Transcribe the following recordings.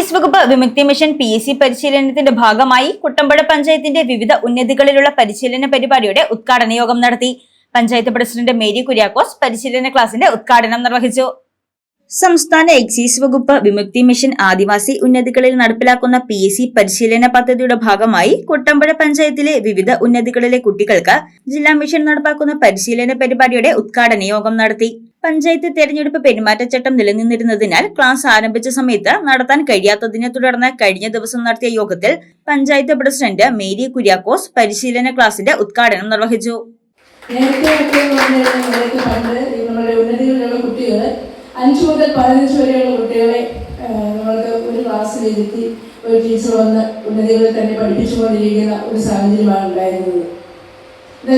Excise വകുപ്പ് Vimukthi mission P S C പരിശീലനത്തിന്റെ ഭാഗമായി കുട്ടമ്പുഴ പഞ്ചായത്തിന്റെ വിവിധ ഉന്നതികളിലുള്ള പരിശീലന പരിപാടിയുടെ ഉദ്ഘാടന യോഗം നടത്തി. പഞ്ചായത്ത് പ്രസിഡന്റ് മേരി കുര്യാക്കോസ് പരിശീലന ക്ലാസിന്റെ ഉദ്ഘാടനം നിർവഹിച്ചു. സംസ്ഥാന എക്സൈസ് വകുപ്പ് വിമുക്തി മിഷൻ ആദിവാസി ഉന്നതികളിൽ നടപ്പിലാക്കുന്ന പി എസ് സി പരിശീലന പദ്ധതിയുടെ ഭാഗമായി കുട്ടമ്പുഴ പഞ്ചായത്തിലെ വിവിധ ഉന്നതികളിലെ കുട്ടികൾക്ക് ജില്ലാ മിഷൻ നടപ്പാക്കുന്ന പരിശീലന പരിപാടിയുടെ ഉദ്ഘാടന യോഗം നടത്തി. പഞ്ചായത്ത് തെരഞ്ഞെടുപ്പ് പെരുമാറ്റച്ചട്ടം നിലനിന്നിരുന്നതിനാൽ ക്ലാസ് ആരംഭിച്ച സമയത്ത് നടത്താൻ കഴിയാത്തതിനെ തുടർന്ന് കഴിഞ്ഞ ദിവസം നടത്തിയ യോഗത്തിൽ പഞ്ചായത്ത് പ്രസിഡന്റ് മേരി കുര്യാക്കോസ് പരിശീലന ക്ലാസിന്റെ ഉദ്ഘാടനം നിർവഹിച്ചു. അഞ്ചു മുതൽ പതിനഞ്ച് വരെയുള്ള കുട്ടികളെ നമ്മൾക്ക് ഒരു ക്ലാസ്സിൽ ഇരുത്തി ഒരു ടീച്ചർ വന്ന് ഉന്നതികളിൽ തന്നെ പഠിപ്പിച്ചുകൊണ്ടിരിക്കുന്ന ഒരു സാഹചര്യമാണ് ഉണ്ടായിരുന്നത്.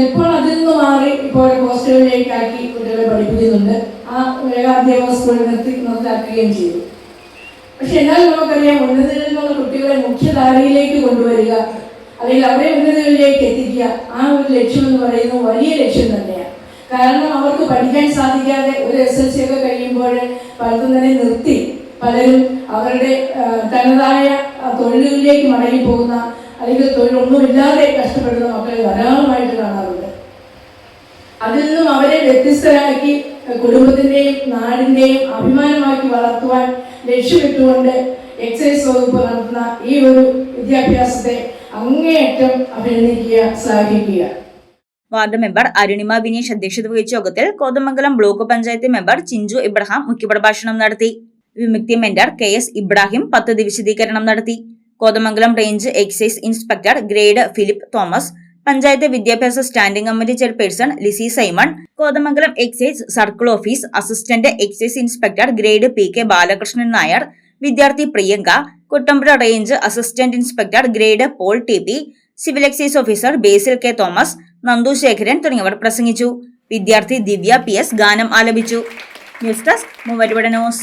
ഇപ്പോൾ അതിൽ നിന്ന് മാറി ഇപ്പോൾ ഹോസ്റ്റലുകളിലേക്കാക്കി കുട്ടികളെ പഠിപ്പിക്കുന്നുണ്ട്. ആ ഏകാധ്യാപക സ്കൂളിൽ നിർത്തി നിർത്താക്കുകയും ചെയ്തു. പക്ഷെ എന്നാലും നമുക്കറിയാം ഉന്നതികളിൽ നിന്നുള്ള കുട്ടികളെ മുഖ്യധാരയിലേക്ക് കൊണ്ടുവരിക അല്ലെങ്കിൽ അവരെ ഉന്നതികളിലേക്ക് എത്തിക്കുക ആ ഒരു ലക്ഷ്യം എന്ന് പറയുന്നത് വലിയ ലക്ഷ്യം തന്നെയാണ്. കാരണം അവർക്ക് പഠിക്കാൻ സാധിക്കാതെ ഒരു എസ് എൽ സി ഒക്കെ കഴിയുമ്പോൾ പലതും തന്നെ നിർത്തി പലരും അവരുടെ തനതായ തൊഴിലുകളിലേക്ക് മടങ്ങിപ്പോകുന്ന അല്ലെങ്കിൽ തൊഴിലൊന്നുമില്ലാതെ കഷ്ടപ്പെടുന്ന മക്കളെ ധാരാളമായിട്ട് കാണാറുണ്ട് അതിൽ നിന്നും അവരെ വ്യത്യസ്തരാക്കി കുടുംബത്തിന്റെയും നാടിന്റെയും അഭിമാനമാക്കി വളർത്തുവാൻ ലക്ഷ്യമിട്ടുകൊണ്ട് എക്സൈസ് വകുപ്പ് നടത്തുന്ന ഈ ഒരു വിദ്യാഭ്യാസത്തെ അങ്ങേയറ്റം അഭിനന്ദിക്കുക ശ്ലാഘിക്കുക വാർഡ് മെമ്പർ അരുണിമ വിനീഷ് അധ്യക്ഷത വഹിച്ച യോഗത്തിൽ കോതമംഗലം ബ്ലോക്ക് പഞ്ചായത്ത് മെമ്പർ ചിഞ്ചു ഇബ്രഹാം മുഖ്യപ്രഭാഷണം നടത്തി. Vimukthi mentor K S Ibrahim പദ്ധതി വിശദീകരണം നടത്തി. Kothamangalam range excise inspector grade Philip Thomas panchayat വിദ്യാഭ്യാസ standing committee chairperson Lissy Simon Kothamangalam excise circle office assistant excise inspector grade P K Balakrishnan Nair വിദ്യാർത്ഥി Priyanka Kuttampuzha range assistant inspector grade Paul T P civil excise officer Basil K Thomas Nandu Sekharan തുടങ്ങിയവർ പ്രസംഗിച്ചു. വിദ്യാർത്ഥി Divya P S ഗാനം ആലപിച്ചു. News desk മൂവരുവട news.